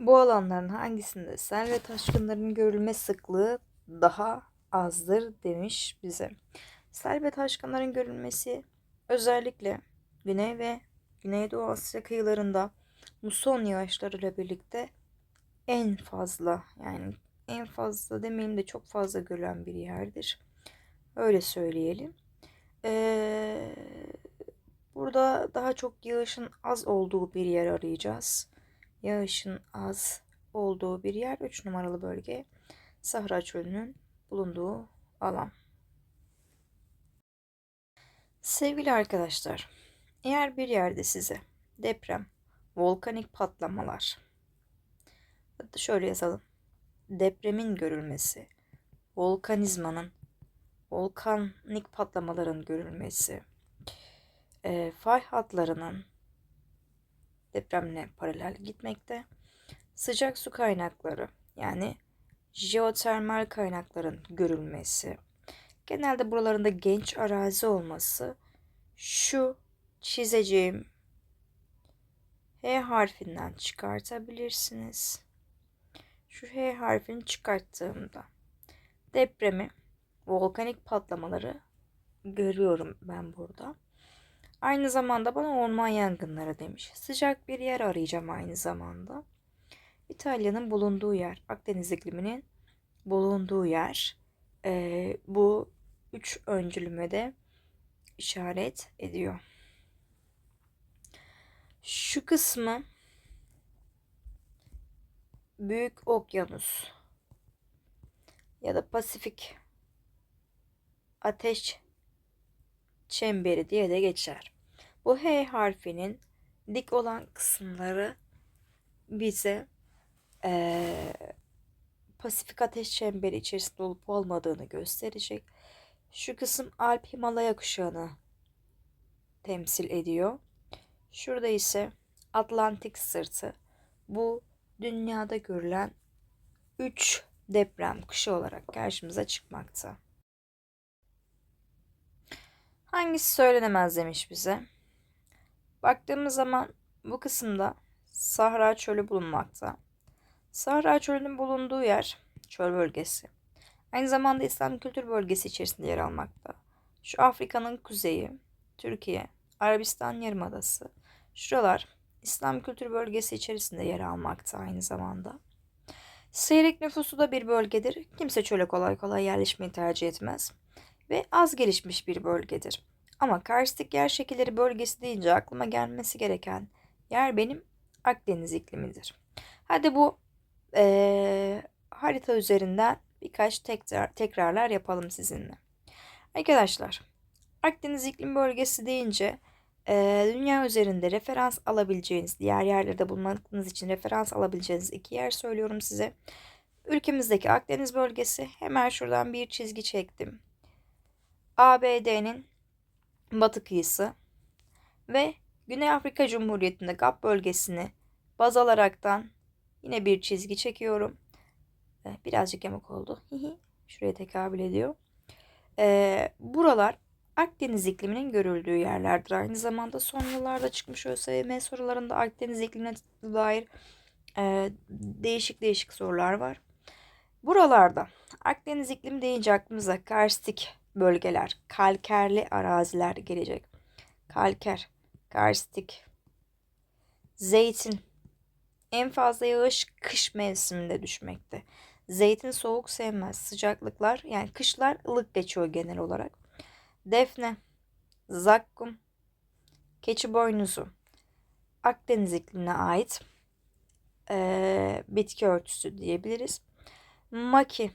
Bu alanların hangisinde sel ve taşkınların görülme sıklığı daha azdır demiş bize. Sel ve taşkınların görülmesi özellikle Güney ve Güneydoğu Asya kıyılarında muson yağışlarıyla birlikte en fazla yani en fazla demeyeyim de çok fazla görülen bir yerdir. Öyle söyleyelim. Ee, burada daha çok yağışın az olduğu bir yer arayacağız. Yağışın az olduğu bir yer 3 numaralı bölge Sahra Çölü'nün bulunduğu alan. Sevgili arkadaşlar, eğer bir yerde size deprem, volkanik patlamalar, şöyle yazalım, depremin görülmesi, volkanizmanın, volkanik patlamaların görülmesi, e, fay hatlarının depremle paralel gitmekte, sıcak su kaynakları yani jeotermal kaynakların görülmesi, genelde buralarında genç arazi olması, şu çizeceğim H harfinden çıkartabilirsiniz. Şu H harfini çıkarttığımda depremi, volkanik patlamaları görüyorum ben burada. Aynı zamanda bana orman yangınları demiş. Sıcak bir yer arayacağım aynı zamanda. İtalya'nın bulunduğu yer, Akdeniz ikliminin bulunduğu yer. Ee, bu üç öncülüme de işaret ediyor. Şu kısmı Büyük Okyanus ya da Pasifik Ateş Çemberi diye de geçer. Bu H harfinin dik olan kısımları bize ee, Pasifik Ateş Çemberi içerisinde olup olmadığını gösterecek. Şu kısım Alp Himalaya kuşağını temsil ediyor. Şurada ise Atlantik sırtı. Bu dünyada görülen 3 deprem kuşağı olarak karşımıza çıkmakta. Hangisi söylenemez demiş bize. Baktığımız zaman bu kısımda Sahra Çölü bulunmakta. Sahra Çölü'nün bulunduğu yer çöl bölgesi. Aynı zamanda İslam kültür bölgesi içerisinde yer almakta. Şu Afrika'nın kuzeyi, Türkiye, Arabistan Yarımadası. Şuralar İslam kültür bölgesi içerisinde yer almakta aynı zamanda. Seyrek nüfusu da bir bölgedir. Kimse çöle kolay kolay yerleşmeyi tercih etmez. Ve az gelişmiş bir bölgedir. Ama karstik yer şekilleri bölgesi deyince aklıma gelmesi gereken yer benim Akdeniz iklimidir. Hadi bu ee, harita üzerinden birkaç tekrar, tekrarlar yapalım sizinle. Arkadaşlar Akdeniz iklim bölgesi deyince e, dünya üzerinde referans alabileceğiniz, diğer yerlerde bulmanız için referans alabileceğiniz iki yer söylüyorum size. Ülkemizdeki Akdeniz bölgesi hemen şuradan bir çizgi çektim. ABD'nin batı kıyısı ve Güney Afrika Cumhuriyeti'nde GAP bölgesini baz alaraktan yine bir çizgi çekiyorum. Birazcık yamuk oldu. Şuraya tekabül ediyor. Ee, buralar Akdeniz ikliminin görüldüğü yerlerdir. Aynı zamanda son yıllarda çıkmış ÖSYM sorularında Akdeniz iklimine dair e, değişik değişik sorular var. Buralarda Akdeniz iklimi deyince aklımıza karstik bölgeler, kalkerli araziler gelecek. Kalker, karstik, zeytin. En fazla yağış kış mevsiminde düşmekte. Zeytin soğuk sevmez. Sıcaklıklar yani kışlar ılık geçiyor genel olarak. Defne, zakkum, keçi boynuzu. Akdeniz iklimine ait e, bitki örtüsü diyebiliriz. Maki.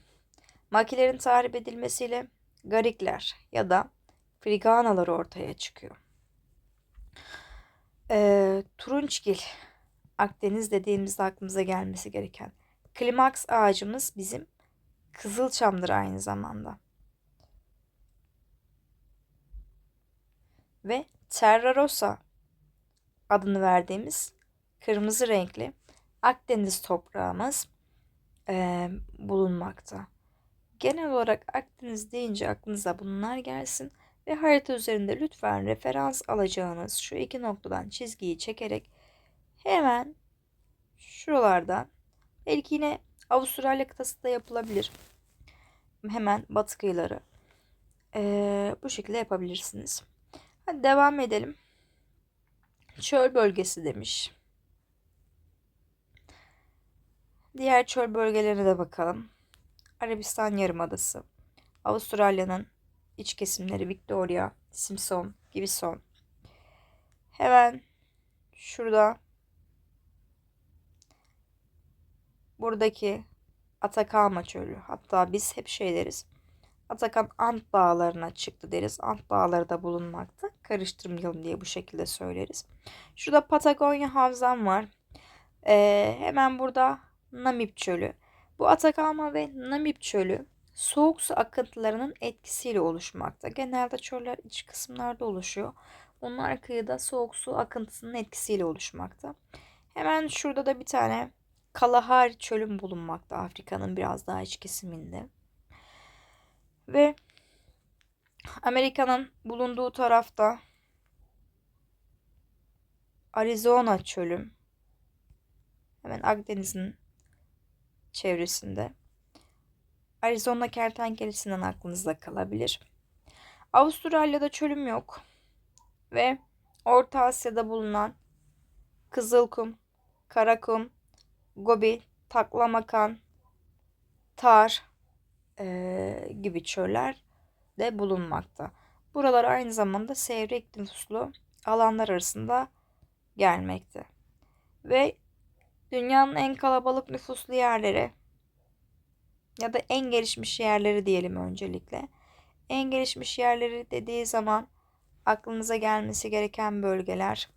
Makilerin tahrip edilmesiyle garikler ya da friganalar ortaya çıkıyor. E, turunçgil. Akdeniz dediğimizde aklımıza gelmesi gereken. Klimaks ağacımız bizim kızılçamdır aynı zamanda. Ve Terra Rosa adını verdiğimiz kırmızı renkli Akdeniz toprağımız e, bulunmakta. Genel olarak Akdeniz deyince aklınıza bunlar gelsin ve harita üzerinde lütfen referans alacağınız şu iki noktadan çizgiyi çekerek hemen şuralardan belki yine Avustralya kıtası da yapılabilir. Hemen batı kıyıları. Ee, bu şekilde yapabilirsiniz. Hadi devam edelim. Çöl bölgesi demiş. Diğer çöl bölgelerine de bakalım. Arabistan Yarımadası, Avustralya'nın iç kesimleri Victoria, Simpson, Gibson. Hemen şurada buradaki Atakama Çölü. Hatta biz hep şey deriz. Atakan Ant Dağları'na çıktı deriz. Ant Dağları da bulunmakta. Karıştırmayalım diye bu şekilde söyleriz. Şurada Patagonya Havzam var. Ee, hemen burada Namib Çölü. Bu Atakama ve Namib Çölü soğuk su akıntılarının etkisiyle oluşmakta. Genelde çöller iç kısımlarda oluşuyor. Onlar kıyıda soğuk su akıntısının etkisiyle oluşmakta. Hemen şurada da bir tane Kalahari çölüm bulunmakta Afrika'nın biraz daha iç kesiminde. Ve Amerika'nın bulunduğu tarafta Arizona çölüm. Hemen Akdeniz'in çevresinde. Arizona kertenkelesinden aklınızda kalabilir. Avustralya'da çölüm yok. Ve Orta Asya'da bulunan Kızılkum, Karakum, Gobi, Taklamakan, Tar e, gibi çöller de bulunmakta. Buralar aynı zamanda seyrek nüfuslu alanlar arasında gelmekte. Ve dünyanın en kalabalık nüfuslu yerleri ya da en gelişmiş yerleri diyelim öncelikle. En gelişmiş yerleri dediği zaman aklınıza gelmesi gereken bölgeler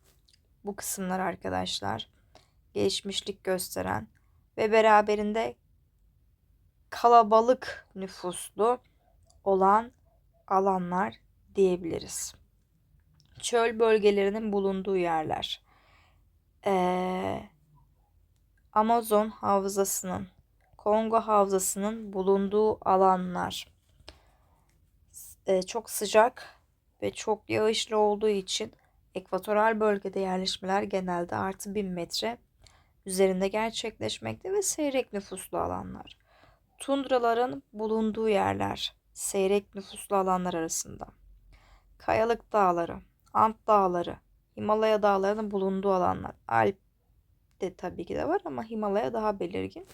bu kısımlar arkadaşlar. Gelişmişlik gösteren ve beraberinde kalabalık nüfuslu olan alanlar diyebiliriz. Çöl bölgelerinin bulunduğu yerler. Ee, Amazon havzasının, Kongo havzasının bulunduğu alanlar. Ee, çok sıcak ve çok yağışlı olduğu için ekvatoral bölgede yerleşmeler genelde artı 1000 metre üzerinde gerçekleşmekte ve seyrek nüfuslu alanlar. Tundraların bulunduğu yerler, seyrek nüfuslu alanlar arasında. Kayalık dağları, Ant dağları, Himalaya dağlarının bulunduğu alanlar. Alp de tabii ki de var ama Himalaya daha belirgin.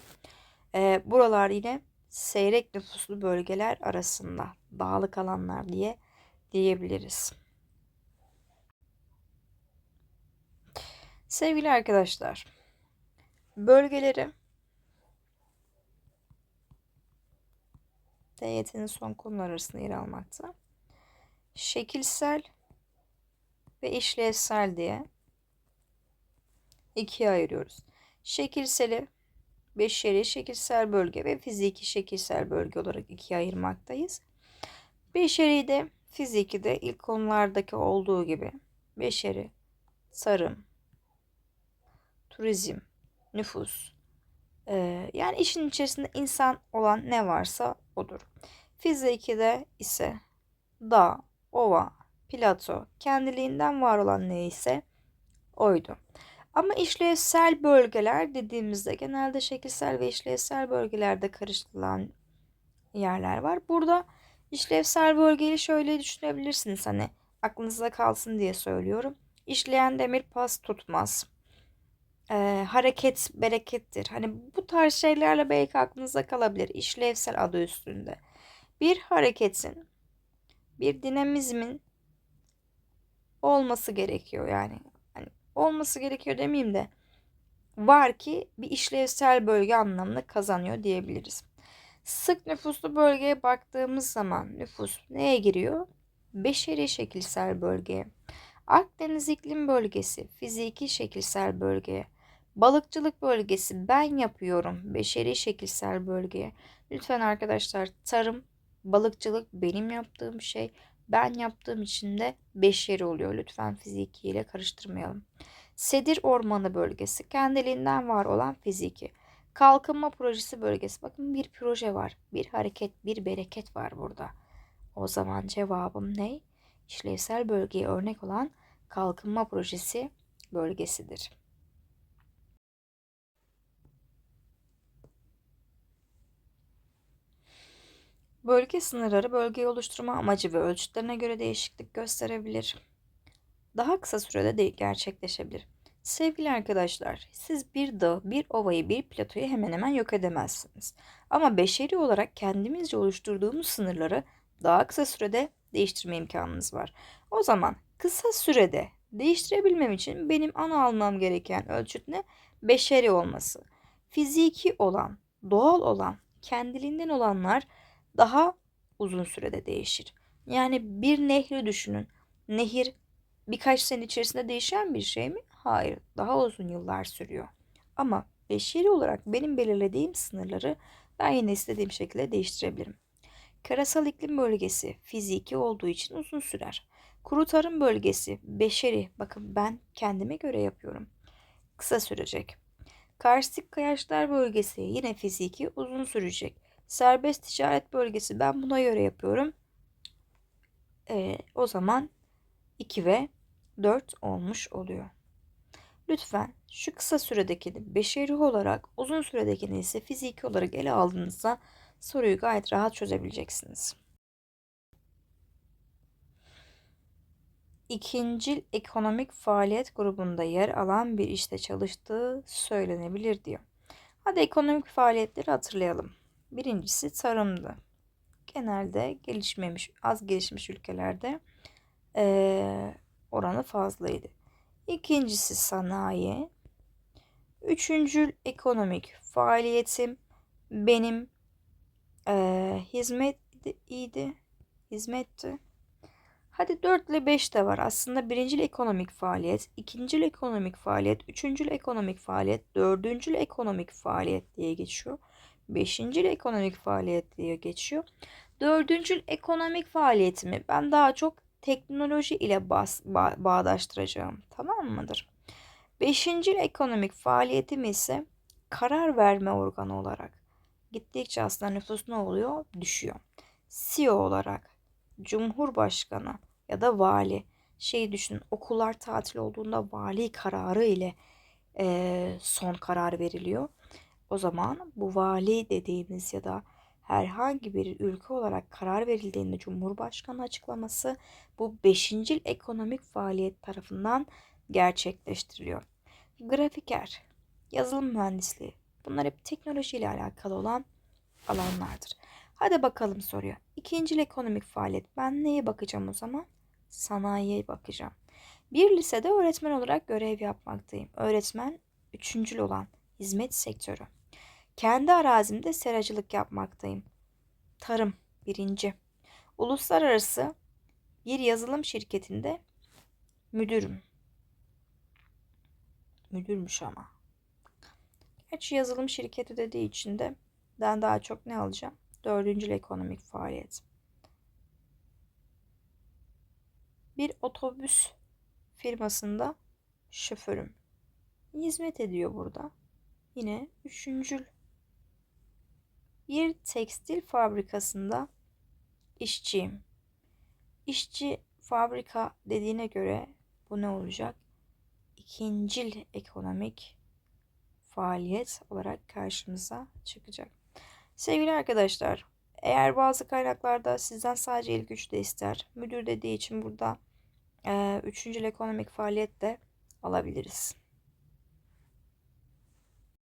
Ee, buralar yine seyrek nüfuslu bölgeler arasında dağlık alanlar diye diyebiliriz. Sevgili arkadaşlar, bölgeleri DYT'nin son konular arasında yer almakta. Şekilsel ve işlevsel diye ikiye ayırıyoruz. Şekilseli beşeri şekilsel bölge ve fiziki şekilsel bölge olarak ikiye ayırmaktayız. Beşeri de fiziki de ilk konulardaki olduğu gibi beşeri, tarım, turizm, nüfus, ee, yani işin içerisinde insan olan ne varsa odur. Fiziki de ise dağ, ova, plato kendiliğinden var olan ne ise oydu. Ama işlevsel bölgeler dediğimizde genelde şekilsel ve işlevsel bölgelerde karıştırılan yerler var. Burada işlevsel bölgeyi şöyle düşünebilirsiniz hani aklınızda kalsın diye söylüyorum. İşleyen demir pas tutmaz. Ee, hareket berekettir. Hani bu tarz şeylerle belki aklınızda kalabilir. İşlevsel adı üstünde. Bir hareketin, bir dinamizmin olması gerekiyor yani. Olması gerekiyor demeyeyim de var ki bir işlevsel bölge anlamını kazanıyor diyebiliriz. Sık nüfuslu bölgeye baktığımız zaman nüfus neye giriyor? Beşeri şekilsel bölgeye. Akdeniz iklim bölgesi fiziki şekilsel bölgeye. Balıkçılık bölgesi ben yapıyorum beşeri şekilsel bölgeye. Lütfen arkadaşlar tarım, balıkçılık benim yaptığım şey. Ben yaptığım için de beşeri oluyor. Lütfen fiziki ile karıştırmayalım. Sedir Ormanı bölgesi kendiliğinden var olan fiziki. Kalkınma projesi bölgesi. Bakın bir proje var. Bir hareket, bir bereket var burada. O zaman cevabım ne? İşlevsel bölgeye örnek olan kalkınma projesi bölgesidir. Bölge sınırları bölgeyi oluşturma amacı ve ölçütlerine göre değişiklik gösterebilir. Daha kısa sürede de gerçekleşebilir. Sevgili arkadaşlar, siz bir dağı, bir ovayı, bir platoyu hemen hemen yok edemezsiniz. Ama beşeri olarak kendimizce oluşturduğumuz sınırları daha kısa sürede değiştirme imkanınız var. O zaman kısa sürede değiştirebilmem için benim ana almam gereken ölçüt ne? Beşeri olması. Fiziki olan, doğal olan, kendiliğinden olanlar daha uzun sürede değişir. Yani bir nehri düşünün. Nehir birkaç sene içerisinde değişen bir şey mi? Hayır, daha uzun yıllar sürüyor. Ama beşeri olarak benim belirlediğim sınırları ben yine istediğim şekilde değiştirebilirim. Karasal iklim bölgesi fiziki olduğu için uzun sürer. Kuru tarım bölgesi beşeri, bakın ben kendime göre yapıyorum. Kısa sürecek. Karstik kayaçlar bölgesi yine fiziki uzun sürecek. Serbest ticaret bölgesi ben buna göre yapıyorum. Ee, o zaman 2 ve 4 olmuş oluyor. Lütfen şu kısa süredekini beşeri olarak, uzun süredekini ise fiziki olarak ele aldığınızda soruyu gayet rahat çözebileceksiniz. İkincil ekonomik faaliyet grubunda yer alan bir işte çalıştığı söylenebilir diyor. Hadi ekonomik faaliyetleri hatırlayalım. Birincisi tarımdı. Genelde gelişmemiş, az gelişmiş ülkelerde ee, oranı fazlaydı. İkincisi sanayi. Üçüncül ekonomik faaliyetim benim e, hizmet iyiydi. Hizmetti. Hadi 4 ile 5 de var. Aslında birincil ekonomik faaliyet, ikincil ekonomik faaliyet, üçüncül ekonomik faaliyet, dördüncül ekonomik faaliyet diye geçiyor. Beşincil ekonomik faaliyet diye geçiyor. Dördüncül ekonomik faaliyetimi ben daha çok teknoloji ile bas, ba, bağdaştıracağım. Tamam mıdır? Beşinci ekonomik faaliyetim ise karar verme organı olarak. Gittikçe aslında nüfus ne oluyor? Düşüyor. CEO olarak Cumhurbaşkanı ya da vali şey düşünün okullar tatil olduğunda vali kararı ile e, son karar veriliyor. O zaman bu vali dediğimiz ya da herhangi bir ülke olarak karar verildiğinde Cumhurbaşkanı açıklaması bu beşincil ekonomik faaliyet tarafından gerçekleştiriliyor. Grafiker, yazılım mühendisliği bunlar hep teknolojiyle alakalı olan alanlardır. Hadi bakalım soruyor. İkincil ekonomik faaliyet. Ben neye bakacağım o zaman? Sanayiye bakacağım. Bir lisede öğretmen olarak görev yapmaktayım. Öğretmen üçüncül olan hizmet sektörü. Kendi arazimde seracılık yapmaktayım. Tarım birinci. Uluslararası bir yazılım şirketinde müdürüm. Müdürmüş ama. Gerçi yazılım şirketi dediği için de ben daha çok ne alacağım? Dördüncü ekonomik faaliyet. Bir otobüs firmasında şoförüm. Hizmet ediyor burada. Yine üçüncül bir tekstil fabrikasında işçiyim. İşçi fabrika dediğine göre bu ne olacak? İkincil ekonomik faaliyet olarak karşımıza çıkacak. Sevgili arkadaşlar, eğer bazı kaynaklarda sizden sadece ilk üç de ister, müdür dediği için burada e, üçüncül ekonomik faaliyet de alabiliriz.